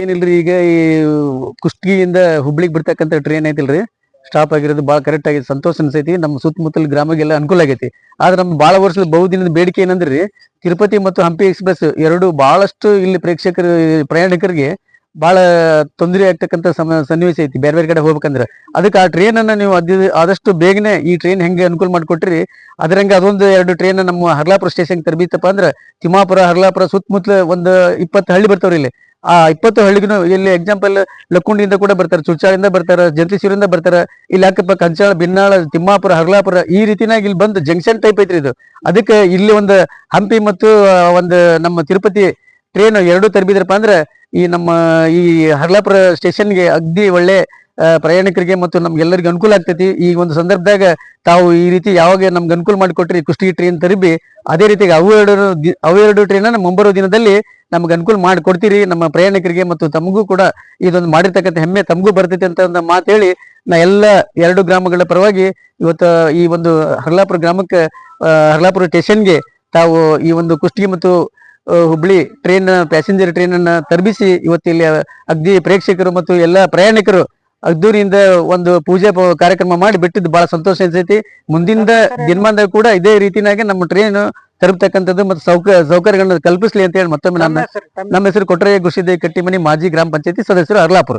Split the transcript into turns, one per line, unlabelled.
ಏನಿಲ್ರಿ, ಈಗ ಈ ಕುಷ್ಟಗಿಯಿಂದ ಹುಬ್ಳಿಗೆ ಬಿಡ್ತಕ್ಕಂಥ ಟ್ರೈನ್ ಐತಿಲ್ರಿ. ಸ್ಟಾಪ್ ಆಗಿರೋದು ಭಾಳ ಕರೆಕ್ಟ್ ಆಗಿ ಸಂತೋಷ ಅನ್ಸೈತಿ. ನಮ್ಮ ಸುತ್ತಮುತ್ತಲ ಗ್ರಾಮಗೆಲ್ಲ ಅನುಕೂಲ ಆಗೈತಿ. ಆದ್ರೆ ನಮ್ಮ ಭಾಳ ವರ್ಷದ ಬಹುದಿನದ ಬೇಡಿಕೆ ಏನಂದ್ರಿ, ತಿರುಪತಿ ಮತ್ತು ಹಂಪಿ ಎಕ್ಸ್ಪ್ರೆಸ್ ಎರಡು ಬಹಳಷ್ಟು ಇಲ್ಲಿ ಪ್ರೇಕ್ಷಕರು, ಪ್ರಯಾಣಿಕರಿಗೆ ಬಹಳ ತೊಂದರೆ ಆಗ್ತಕ್ಕಂಥ ಸಮ, ಸನ್ನಿವೇಶ ಐತಿ. ಬೇರೆ ಬೇರೆ ಕಡೆ ಹೋಗ್ಬೇಕಂದ್ರೆ. ಅದಕ್ಕೆ ಆ ಟ್ರೈನ್ ಅನ್ನ ನೀವು ಅದ, ಆದಷ್ಟು ಬೇಗನೆ ಈ ಟ್ರೈನ್ ಹೆಂಗೆ ಅನುಕೂಲ ಮಾಡಿಕೊಟ್ರಿ, ಅದರಂಗೆ ಅದೊಂದು ಎರಡು ಟ್ರೈನ್ ನಮ್ಮ ಹರ್ಲಾಪುರ ಸ್ಟೇಷನ್ ತರಬೇತಪ್ಪ ಅಂದ್ರೆ ತಿಮ್ಮಾಪುರ, ಹರ್ಲಾಪುರ ಸುತ್ತಮುತ್ತಲ ಒಂದು ಇಪ್ಪತ್ತು ಹಳ್ಳಿ ಬರ್ತಾವ್ರಿ ಇಲ್ಲಿ. ಆ ಇಪ್ಪತ್ತು ಹಳ್ಳಿಗೂ ಇಲ್ಲಿ ಎಕ್ಸಾಂಪಲ್ ಲಕ್ಕುಂಡಿಯಿಂದ ಕೂಡ ಬರ್ತಾರೆ ಚುರ್ಚಾಳಿಂದ ಬರ್ತಾರೆ ಜಂತಿಸೂರಿಂದ ಬರ್ತಾರೆ. ಇಲ್ಲಿ ಅಕ್ಕಪ್ಪ ಕಂಚಾಳ ಬಿನ್ನಾಳ, ತಿಮ್ಮಾಪುರ, ಹರ್ಲಾಪುರ ಈ ರೀತಿನಾಗ ಇಲ್ಲಿ ಬಂದು ಜಂಕ್ಷನ್ ಟೈಪ್ ಐತ್ರಿ ಇದು. ಅದಕ್ಕೆ ಇಲ್ಲಿ ಒಂದು ಹಂಪಿ ಮತ್ತು ಒಂದು ನಮ್ಮ ತಿರುಪತಿ ಟ್ರೈನ್ ಎರಡು ತರಬಿದ್ರಪ್ಪ ಅಂದ್ರೆ ಈ ನಮ್ಮ ಈ ಹರ್ಲಾಪುರ ಸ್ಟೇಷನ್ಗೆ ಅಗ್ದಿ ಒಳ್ಳೆ ಪ್ರಯಾಣಿಕರಿಗೆ ಮತ್ತು ನಮ್ಗೆಲ್ಲರಿಗೂ ಅನುಕೂಲ ಆಗ್ತೈತಿ. ಈ ಒಂದು ಸಂದರ್ಭದಾಗ ತಾವು ಈ ರೀತಿ ಯಾವಾಗ ನಮ್ಗೆ ಅನುಕೂಲ ಮಾಡಿಕೊಟ್ರಿ ಕುಷ್ಟಗಿ ಟ್ರೈನ್ ತರಬಿ, ಅದೇ ರೀತಿಗೆ ಅವು ಎರಡು ದಿ- ಅವು ಎರಡು ಟ್ರೈನ್ ಮುಂಬರುವ ದಿನದಲ್ಲಿ ನಮ್ಗೆ ಅನುಕೂಲ ಮಾಡಿಕೊಡ್ತೀರಿ. ನಮ್ಮ ಪ್ರಯಾಣಿಕರಿಗೆ ಮತ್ತು ತಮಗೂ ಕೂಡ ಇದೊಂದು ಮಾಡಿರ್ತಕ್ಕಂಥ ಹೆಮ್ಮೆ ತಮಗೂ ಬರ್ತೈತಿ ಅಂತ ಒಂದು ಮಾತು ಹೇಳಿ, ನಾ ಎಲ್ಲ ಎರಡು ಗ್ರಾಮಗಳ ಪರವಾಗಿ ಇವತ್ತು ಈ ಒಂದು ಹರ್ಲಾಪುರ ಗ್ರಾಮಕ್ಕೆ ಹರ್ಲಾಪುರ ಸ್ಟೇಷನ್ಗೆ ತಾವು ಈ ಒಂದು ಕುಷ್ಟಗಿ ಮತ್ತು ಹುಬ್ಳಿ ಟ್ರೈನ್ ಪ್ಯಾಸೆಂಜರ್ ಟ್ರೈನ್ ಅನ್ನ ತರಬಿಸಿ ಇವತ್ತಿಲ್ಲಿ ಅಗ್ದಿ ಪ್ರೇಕ್ಷಕರು ಮತ್ತು ಎಲ್ಲ ಪ್ರಯಾಣಿಕರು ಅದ್ದೂರಿಯಿಂದ ಒಂದು ಪೂಜೆ ಪ- ಕಾರ್ಯಕ್ರಮ ಮಾಡಿ ಬಿಟ್ಟಿದ್ದು ಬಹಳ ಸಂತೋಷ ಅನ್ಸೈತಿ. ಮುಂದಿನ ದಿನಮಾನದಾಗ ಕೂಡ ಇದೇ ರೀತಿನಾಗೆ ನಮ್ಮ ಟ್ರೈನ್ ತಲುಪ್ತಕ್ಕಂಥದ್ದು ಮತ್ತು ಸೌಕ ಸೌಕರ್ಯಗಳನ್ನ ಕಲ್ಪಿಸ್ಲಿ ಅಂತ ಹೇಳಿ ಮತ್ತೊಮ್ಮೆ ನನ್ನ ನಮ್ಮ ಹೆಸರು ಕೊಟ್ರಯ್ಯ ಗುಷಿದೆ ಕಟ್ಟಿಮನಿ ಮಾಜಿ ಗ್ರಾಮ ಪಂಚಾಯತಿ ಸದಸ್ಯರು ಅರ್ಲಾಪುರ.